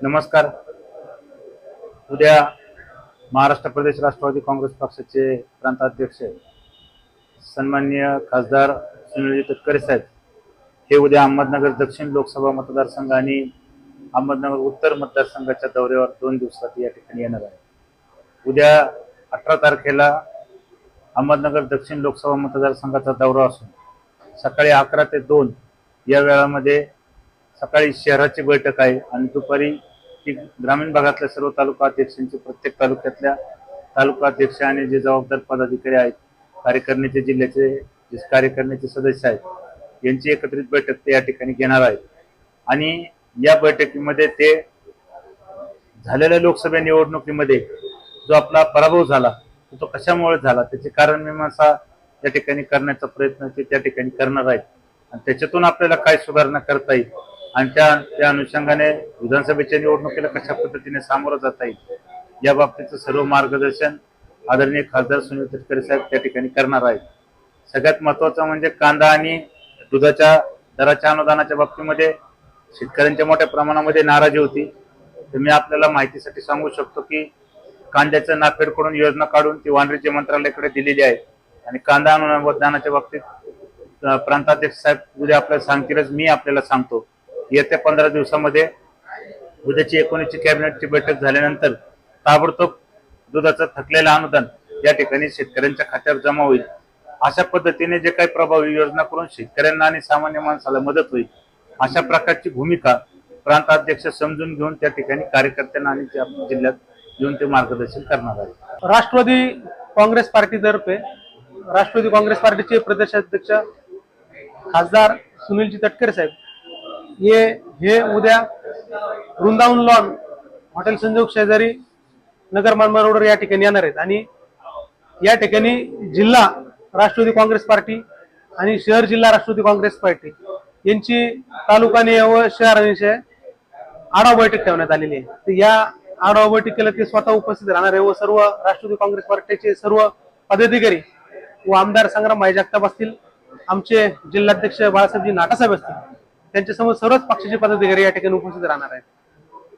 नमस्कार. उद्या महाराष्ट्र प्रदेश राष्ट्रवादी काँग्रेस पक्षाचे प्रांताध्यक्ष सन्माननीय खासदार सुनीलजी तटकरे साहेब हे उद्या अहमदनगर दक्षिण लोकसभा मतदारसंघ आणि अहमदनगर उत्तर मतदारसंघाच्या दौऱ्यावर दोन दिवसात या ठिकाणी येणार आहे. उद्या अठरा तारखेला अहमदनगर दक्षिण लोकसभा मतदारसंघाचा दौरा असून सकाळी अकरा ते दोन या वेळामध्ये सकाळी शहराची बैठक आहे आणि दुपारी की ग्रामीण भागातल्या सर्व तालुका अध्यक्षांची प्रत्येक तालुक्यातल्या तालुका अध्यक्ष आणि जे जबाबदार पदाधिकारी आहेत कार्यकारिणीचे जिल्ह्याचे जे कार्यकारिणीचे सदस्य आहेत यांची एकत्रित बैठक ते या ठिकाणी घेणार आहेत. आणि या बैठकीमध्ये ते झालेल्या लोकसभा निवडणुकीमध्ये जो आपला पराभव झाला तो कशामुळे झाला त्याचे कारण मीमांसा या ठिकाणी करण्याचा प्रयत्न ते त्या ठिकाणी करणार आहेत. आणि त्याच्यातून आपल्याला काय सुधारणा करता येईल आणि त्या त्या अनुषंगाने विधानसभेच्या निवडणुकीला कशा पद्धतीने सामोरं जाता येईल या बाबतीचं सर्व मार्गदर्शन आदरणीय खासदार सुनील तटकरे साहेब त्या ठिकाणी करणार आहेत. सगळ्यात महत्वाचं म्हणजे कांदा आणि दुधाच्या दराच्या अनुदानाच्या बाबतीमध्ये शेतकऱ्यांच्या मोठ्या प्रमाणामध्ये नाराजी होती. तर मी आपल्याला माहितीसाठी सांगू शकतो की कांद्याचं नाफेडकडून योजना काढून ती वांद्रेचे मंत्रालयाकडे दिलेली आहे. आणि कांदा अनुदानाच्या बाबतीत प्रांताध्यक्ष साहेब उद्या आपल्याला सांगतीलच मी आपल्याला सांगतो. येत्या पंधरा दिवसामध्ये उद्याची एकोणीसची कॅबिनेटची बैठक झाल्यानंतर ताबडतोब दुधाचं थकलेलं अनुदान या ठिकाणी शेतकऱ्यांच्या खात्यावर जमा होईल. अशा पद्धतीने जे काही प्रभावी योजना करून शेतकऱ्यांना आणि सामान्य माणसाला मदत होईल अशा प्रकारची भूमिका प्रांताध्यक्ष समजून घेऊन त्या ठिकाणी कार्यकर्त्यांना आणि त्या जिल्ह्यात येऊन ते मार्गदर्शन करणार आहे राष्ट्रवादी काँग्रेस पार्टीतर्फे राष्ट्रवादी काँग्रेस पार्टीचे प्रदेशाध्यक्ष खासदार सुनीलजी तटकरे साहेब ये हे उद्या वृंदावन लॉन हॉटेल संजोग शेजारी नगर मानमा रोडवर या ठिकाणी येणार आहेत. आणि या ठिकाणी जिल्हा राष्ट्रवादी काँग्रेस पार्टी आणि शहर जिल्हा राष्ट्रवादी काँग्रेस पार्टी यांची तालुकाने व शहरांविषयी आढावा बैठक ठेवण्यात आलेली आहे. तर या आढावा बैठकीला ते स्वतः उपस्थित राहणार आहे व सर्व राष्ट्रवादी काँग्रेस पार्टीचे सर्व पदाधिकारी व आमदार संग्राम भाई जगताप असतील. आमचे जिल्हाध्यक्ष बाळासाहेबजी नाटासाहेब असतील. त्यांच्यासमोर सर्वच पक्षाचे पदाधिकारी या ठिकाणी उपस्थित राहणार आहेत.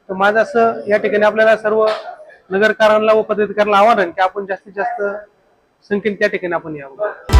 तर माझं असं या ठिकाणी आपल्याला सर्व नगरकारांना व पदाधिकाऱ्यांना आव्हान की आपण जास्तीत जास्त संख्येने त्या ठिकाणी आपण यावं.